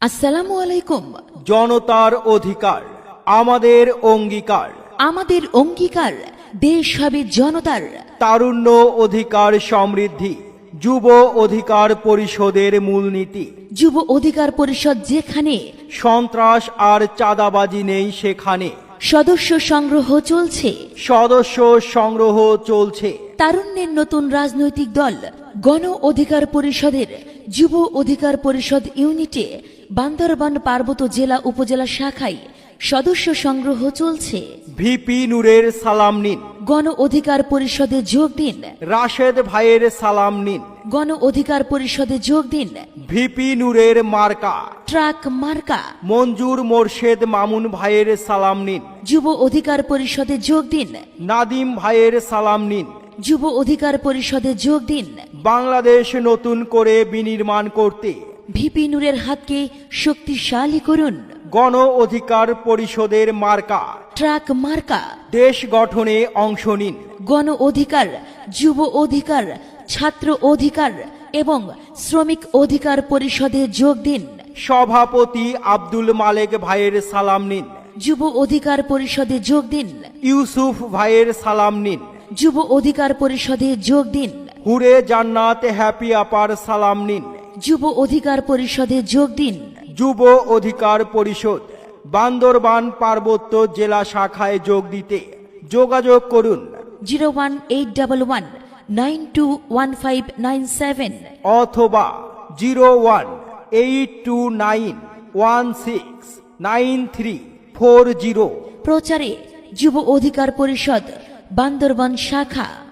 আসসালামু আলাইকুম। জনতার অধিকার আমাদের অঙ্গীকার। আমাদের অঙ্গীকার দেশ হবে জনতার। তারুণ্য অধিকার সমৃদ্ধি যুব অধিকার পরিষদের মূলনীতি। যুব অধিকার পরিষদ যেখানে সন্ত্রাস আর চাঁদাবাজি নেই সেখানে। সদস্য সংগ্রহ চলছে। সদস্য সংগ্রহ চলছে। তারুণ্যের নতুন রাজনৈতিক দল গণ অধিকার পরিষদের যুব অধিকার পরিষদ ইউনিটে বান্দরবান পার্বত্য জেলা উপজেলা শাখায় সদস্য সংগ্রহ চলছে। ভিপি নূরের সালাম নিন। গণ অধিকার পরিষদে যোগ দিন। রাশেদ ভাইয়ের সালাম নিন। গণ অধিকার পরিষদে যোগ দিন। ভিপি নূরের মার্কা। ট্রাক মার্কা। মঞ্জুর মোর্শেদ মামুন ভাইয়ের সালাম নিন। যুব অধিকার পরিষদে যোগ দিন। নাদিম ভাইয়ের সালাম নিন। যুব অধিকার পরিষদে যোগ দিন। বাংলাদেশ নতুন করে বিনির্মাণ করতে ভিপি নূরের হাতকে শক্তিশালী করুন। গণ অধিকার পরিষদের মার্কা। ট্রাক মার্কা। দেশ গঠনে অংশ নিন। গণ অধিকার যুব অধিকার ছাত্র অধিকার এবং শ্রমিক অধিকার পরিষদে যোগ দিন। সভাপতি আব্দুল মালেক ভাইয়ের সালাম নিন। যুব অধিকার পরিষদে যোগ দিন। ইউসুফ ভাইয়ের সালাম নিন। যুব অধিকার পরিষদে যোগ দিন। হুরে জান্নাত হ্যাপি আপার সালাম নিন। যুব অধিকার পরিষদে যোগ দিন। যুব অধিকার পরিষদ বান্দরবান পার্বত্য জেলা শাখায় যোগ দিতে যোগাযোগ করুন। Zero one eight double one nine two one five nine seven. অথবা zero one eight two nine one six nine three four zero. প্রচারে যুব অধিকার পরিষদ বান্দরবান শাখা।